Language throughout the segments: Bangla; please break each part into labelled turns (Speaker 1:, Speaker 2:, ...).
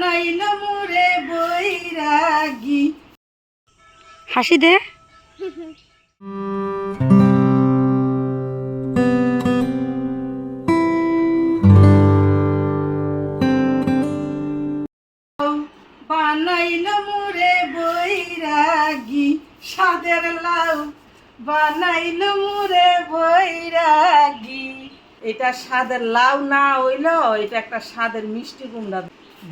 Speaker 1: বানাইল মোরে বৈরাগী।
Speaker 2: হাসি দে।
Speaker 1: বানাইল মোরে বৈরাগী। সাদের লাউ বানাইল মোরে বৈরাগী। এটা স্বাদের লাউ না হইল এটা একটা স্বাদের মিষ্টি কুমড়া।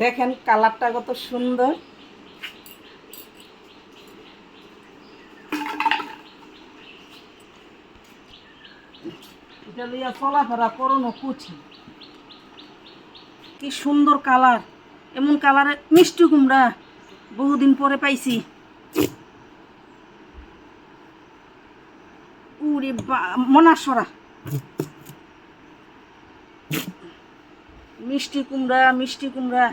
Speaker 1: দেখেন কালারটা কত সুন্দর। এটা লইয়া চলাফেরা করোনো কুচি। কি সুন্দর কালার। এমন কালারে মিষ্টি কুমড়া বহুদিন পরে পাইছি। উরে মনাসরা। মিষ্টি কুমড়া মিষ্টি কুমড়া।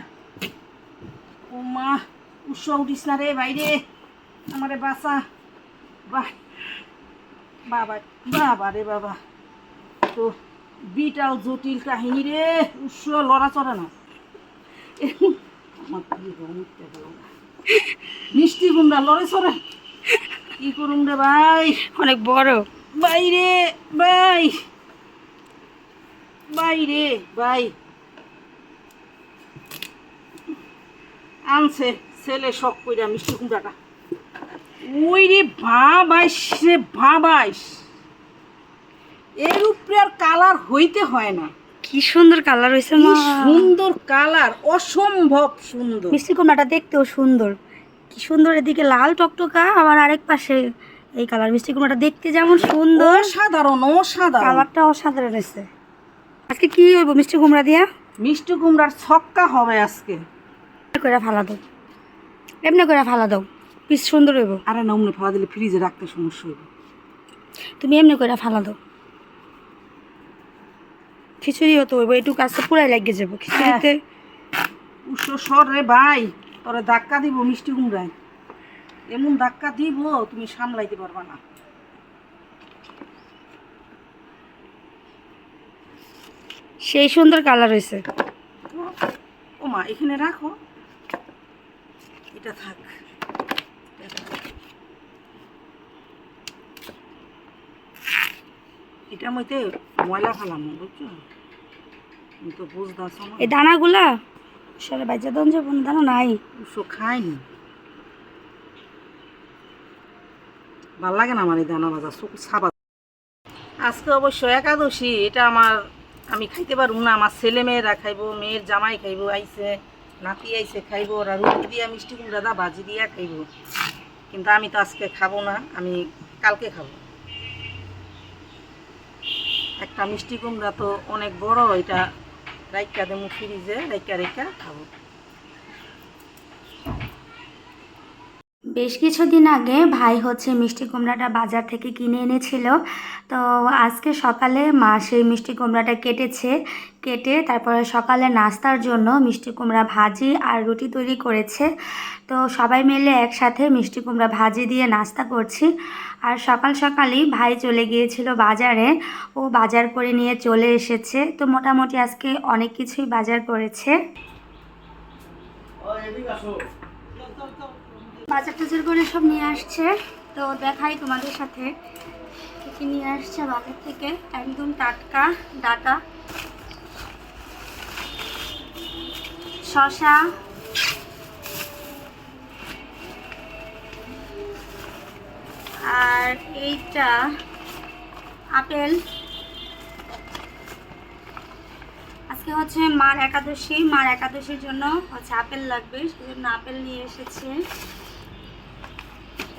Speaker 1: মা উৎস উঠিস না রে বাইরে। আমারে বাসা বাহ। বাবা বাবা রে বাবা। তো বিটাল জটিল কাহিনী রে উৎস লড়া চড়ে না। আমার কি গরম উঠতে গেল মিষ্টি কুমড়া লড়ে চড়ে। কি করুম রে ভাই?
Speaker 2: অনেক বড়।
Speaker 1: বাইরে বাই বাইরে বাই আনছে ছেলে শখ কইরা মিষ্টি কুমড়াটা। ওই রে ভাবাইস রে ভাবাইস এর উপরে আর কালার হইতে হয় না।
Speaker 2: কি সুন্দর কালার হয়েছে মা।
Speaker 1: সুন্দর কালার অসম্ভব সুন্দর।
Speaker 2: মিষ্টি কুমড়াটা দেখতেও সুন্দর। কি সুন্দর এদিকে লাল টকটকা আবার আরেক পাশে এই কালার। মিষ্টি কুমড়াটা দেখতে যেমন সুন্দর।
Speaker 1: অসাধারণ অসাধারণ।
Speaker 2: কালারটা অসাধারণ হয়েছে আজকে কি হইব মিষ্টি কুমড়া দিয়া?
Speaker 1: মিষ্টি কুমড়ার ছক্কা হবে আজকে।
Speaker 2: করে ফালা দাও। এমনি করে ফালা দাও। পিস সুন্দর হইব।
Speaker 1: আরে না অমনি ফাওয়া দিলে ফ্রিজে রাখতে সমস্যা হইবে।
Speaker 2: তুমি এমনি করে ফালা দাও। খিচুড়ি হতো হইব একটু কাজটা পুরাই লাগিয়ে যাব। খিচুড়িতে
Speaker 1: উৎস সর রে ভাই তোরে ধাক্কা দিব মিষ্টি কুমড়ায়। এমন ধাক্কা দিব তুমি সামলাইতে পারবা না।
Speaker 2: সেই সুন্দর কালার হয়েছে
Speaker 1: ও মা এখানে রাখো। এটা থাক। এটা। মধ্যে ময়লা ফেলাম বুঝছ? তো বুঝতেছ না
Speaker 2: এই দানাগুলা? সরে বাচ্চা দন না দানা নাই।
Speaker 1: উৎস খায়নি ভালো লাগে না আমার এই দানা ভাজা চোখ সাবা আজকে অবশ্য একাদশী এটা আমার আমি খাইতে পারব না। আমার ছেলে মেয়েরা খাইবো মেয়ের জামাই খাইবো আইছে। নাতি আইছে, খাইবো, ওরা রুটি দিয়া, মিষ্টি কুমড়া দা, ভাজি দিয়া খাইবো। কিন্তু আমি তো আজকে খাব না, আমি কালকে খাব। একটা মিষ্টি কুমড়া তো অনেক বড়, এটা রাইকা দেবো ফ্রিজে রাইকা রাইকা খাব।
Speaker 2: বেশ কিছুদিন আগে ভাই হচ্ছে মিষ্টি কুমড়াটা বাজার থেকে কিনে এনেছিল। তো আজকে সকালে মা সেই মিষ্টি কুমড়াটা কেটেছে। কেটে তারপরে সকালে নাস্তার জন্য মিষ্টি কুমড়া ভাজি আর রুটি তৈরি করেছে। তো সবাই মিলে একসাথে মিষ্টি কুমড়া ভাজি দিয়ে নাস্তা করছি। আর সকাল সকালই ভাই চলে গিয়েছিল বাজারে। ও বাজার করে নিয়ে চলে এসেছে। তো মোটামুটি আজকে অনেক কিছুই বাজার করেছে। বাজার টাজার করে সব নিয়ে আসছে। তো দেখাই তোমাদের সাথে। কি কি নিয়ে আসছে বাজার থেকে? একদম টাটকা ডাটা। শশা। আর এইটা আপেল। আজকে হচ্ছে মার একাদশী। মার একাদশীর জন্য হচ্ছে আপেল লাগবে, সেজন্য আপেল নিয়ে এসেছে।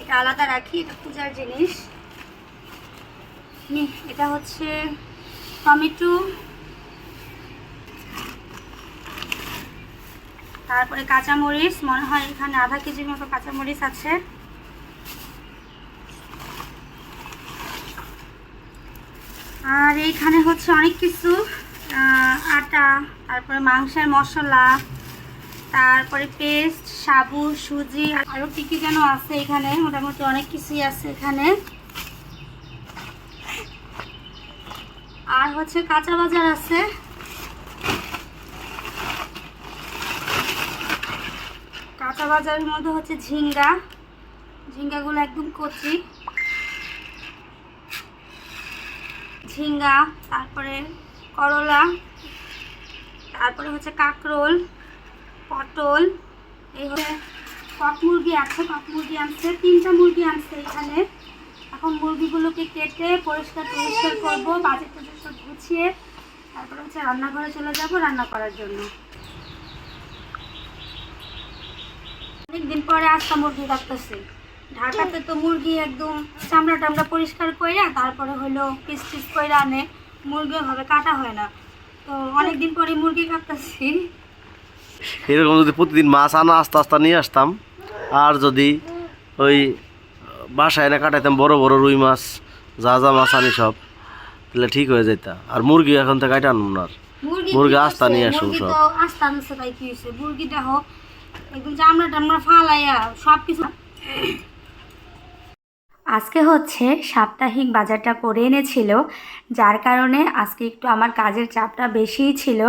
Speaker 2: এটা আলাদা রাখি, এটা পূজার জিনিস। এটা হচ্ছে টমেটো। তারপরে কাঁচামরিচ, মনে হয় এখানে আধা কেজির মতো কাঁচামরিচ আছে। আর এইখানে হচ্ছে অনেক কিছু আটা, তারপরে মাংসের মশলা, তারপরে পেস্ট, সাবু, সুজি, আর আরও কী কী যেন আছে এখানে, মোটামুটি অনেক কিছুই আছে এখানে। আর হচ্ছে কাঁচা বাজার আছে। কাঁচা বাজারের মধ্যে হচ্ছে ঝিঙ্গা। ঝিঙ্গাগুলো একদম কচি। ঝিঙ্গা, তারপরে করলা, তারপরে হচ্ছে কাঁকরোল, পটল, এই হচ্ছে কক মুরগি আছে কক মুরগি আনছে, তিনটা মুরগি আনছে এখানে। এখন মুরগিগুলোকে কেটে পরিষ্কার পরিষ্কার করব বাজেট সব গুছিয়ে, তারপরে হচ্ছে রান্নাঘরে চলে যাব রান্না করার জন্য। অনেকদিন পরে আস্তা মুরগি কাটতেছি। ঢাকাতে তো মুরগি একদম চামড়া টামড়া পরিষ্কার করে তারপরে হলো পিস পিস করে আনে মুরগি ভাবে কাটা হয় না। তো অনেকদিন পরে মুরগি কাটতেছি।
Speaker 3: এরকম যদি প্রতিদিন মাছ আনা আস্তে আস্তে নিয়ে আসতাম। আর যদি ওই বাসায় এনে কাটাইতাম বড় বড় রুই মাছ যা যা মাছ আনি সব তাহলে ঠিক হয়ে যেত আর মুরগি এখন তো কাটা আনব না আর।
Speaker 2: মুরগি
Speaker 3: মুরগি আস্তা নিয়ে আসুন সব।
Speaker 2: আস্তা আনছে তাই কি হয়েছে মুরগিটা হোক একদম চামড়া টামড়া ফালাইয়া সব কিছু আজকে হচ্ছে সাপ্তাহিক বাজারটা করে এনেছিল, যার কারণে আজকে একটু আমার কাজের চাপটা বেশিই ছিল।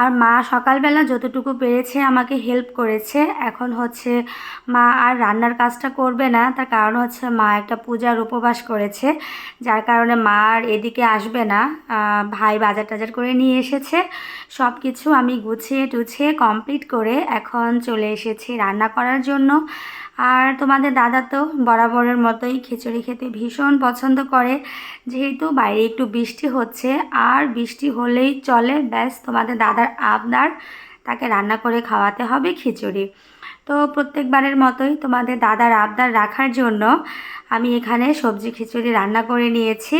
Speaker 2: আর মা সকালবেলা যতটুকু পেরেছে আমাকে হেল্প করেছে, এখন হচ্ছে মা আর রান্নার কাজটা করবে না, তার কারণ হচ্ছে মা একটা পূজার উপবাস করেছে, যার কারণে মা আর এদিকে আসবে না। ভাই বাজার টাজার করে নিয়ে এসেছে সব কিছু আমি গুছিয়ে টুছিয়ে কমপ্লিট করে এখন চলে এসেছি রান্না করার জন্য। আর তোমাদের দাদা তো বরাবরের মতোই খিচুড়ি খেতে ভীষণ পছন্দ করে। যেহেতু বাইরে একটু বৃষ্টি হচ্ছে, আর বৃষ্টি হলেই চলে, ব্যাস তোমাদের দাদার আবদার, তাকে রান্না করে খাওয়াতে হবে খিচুড়ি। তো প্রত্যেকবারের মতোই তোমাদের দাদার আবদার রাখার জন্য আমি এখানে সবজি খিচুড়ি রান্না করে নিয়েছি।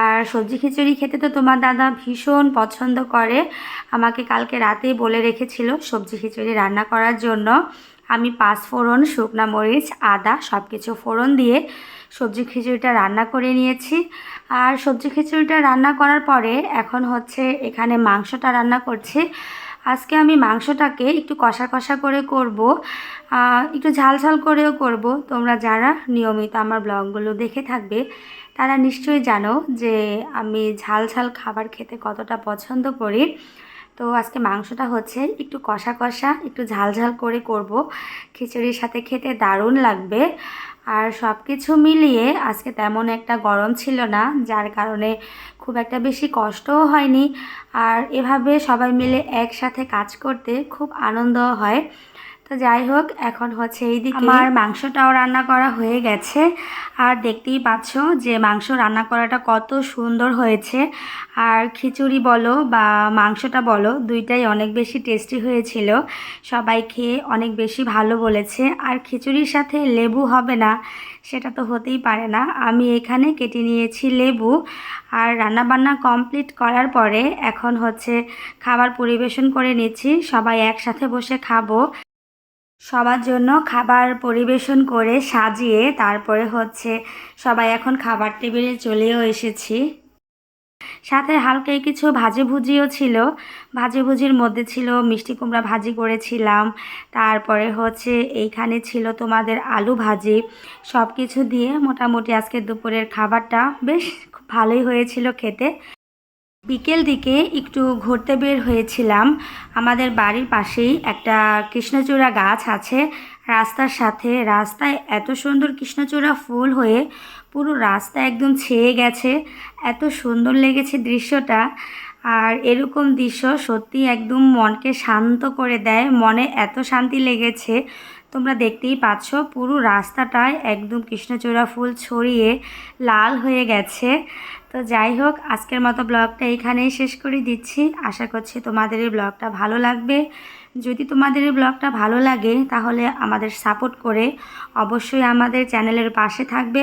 Speaker 2: আর সবজি খিচুড়ি খেতে তো তোমার দাদা ভীষণ পছন্দ করে। আমাকে কালকে রাতেই বলে রেখেছিল সবজি খিচুড়ি রান্না করার জন্য। আমি পাঁচ ফোড়ন শুকনা মরিচ, আদা সব কিছু ফোড়ন দিয়ে সবজি খিচুড়িটা রান্না করে নিয়েছি। আর সবজি খিচুড়িটা রান্না করার পরে এখন হচ্ছে এখানে মাংসটা রান্না করছি। আজকে আমি মাংসটাকে একটু কষা কষা করে করব। একটু ঝাল ঝাল করেও করব। তোমরা যারা নিয়মিত আমার ব্লগগুলো দেখে থাকবে, তারা নিশ্চয়ই জানো যে আমি ঝাল ঝাল খাবার খেতে কতটা পছন্দ করি। তো আজকে মাংসটা হচ্ছে একটু কষা কষা, একটু ঝাল ঝাল করে করব। খিচুড়ির সাথে খেতে দারুণ লাগবে। আর সব কিছু মিলিয়ে আজকে তেমন একটা গরম ছিল না, যার কারণে খুব একটা বেশি কষ্টও হয়নি। আর এভাবে সবাই মিলে একসাথে কাজ করতে খুব আনন্দ হয়। তো যাই হোক, এখন হচ্ছে এই দিকে আমার মাংসটাও রান্না করা হয়ে গেছে। আর দেখতেই পাচ্ছ যে মাংস রান্না করাটা কত সুন্দর হয়েছে। আর খিচুড়ি বলো বা মাংসটা বলো, দুইটাই অনেক বেশি টেস্টি হয়েছিল। সবাই খেয়ে অনেক বেশি ভালো বলেছে। আর খিচুড়ির সাথে লেবু হবে না, সেটা তো হতেই পারে না। আমি এখানে কেটে নিয়েছি লেবু। আর রান্নাবান্না কমপ্লিট করার পরে এখন হচ্ছে খাবার পরিবেশন করে নিচ্ছি। সবাই একসাথে বসে খাব। সবার জন্য খাবার পরিবেশন করে সাজিয়ে তারপরে হচ্ছে সবাই এখন খাবার টেবিলে চলেও এসেছি। সাথে হালকা কিছু ভাজি ভুজিও ছিল। ভাজি ভুজির মধ্যে ছিল মিষ্টি কুমড়া ভাজি করেছিলাম। তারপরে হচ্ছে এইখানে ছিল তোমাদের আলু ভাজি। সব কিছু দিয়ে মোটামুটি আজকে দুপুরের খাবারটা বেশ ভালোই হয়েছিল খেতে। বিকেল দিকে একটু ঘুরতে বের হয়েছিলাম। আমাদের বাড়ির পাশেই একটা কৃষ্ণচূড়া গাছ আছে। রাস্তার সাথে রাস্তায় এত সুন্দর কৃষ্ণচূড়া ফুল হয়ে পুরো রাস্তা একদম ছেয়ে গেছে। এত সুন্দর লেগেছে দৃশ্যটা। আর এরকম দৃশ্য সত্যি একদম মনকে শান্ত করে দেয়। মনে এত শান্তি লেগেছে তোমরা দেখতেই পাচ্ছ, পুরো রাস্তাটায় একদম কৃষ্ণচূড়া ফুল ছড়িয়ে লাল হয়ে গেছে। তো যাই হোক, আজকের মতো ব্লগটা এখানেই শেষ করে দিচ্ছি। আশা করছি তোমাদের এই ব্লগটা ভালো লাগবে। যদি তোমাদের এই ব্লগটা ভালো লাগে, তাহলে আমাদের সাপোর্ট করে অবশ্যই আমাদের চ্যানেলের পাশে থাকবে।